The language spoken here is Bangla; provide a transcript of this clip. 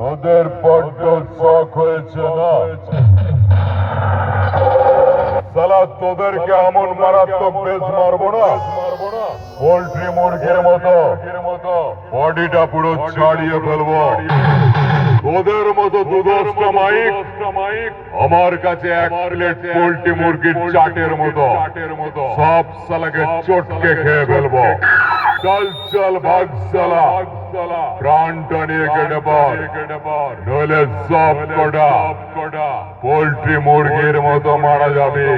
তোদের বড্ড হয়েছে না? সালা, তোদেরকে এমন মারাত্মক বেশ মারবো না? পোল্ট্রি মুরগির মতো। বডিটা পুরো ছাড়িয়ে ফেলব। তোদের মতো দুদশটা মাইক আমার কাছে এক প্লেট পোল্ট্রি মুরগির চাটের মতো। সব সালাকে চটকে খেয়ে ফেলব। চল চল ভাগ সালা প্রাণটা নিয়ে কেটে পর। নইলে সব কটা। পোল্ট্রি মুরগির মতো মারা যাবে।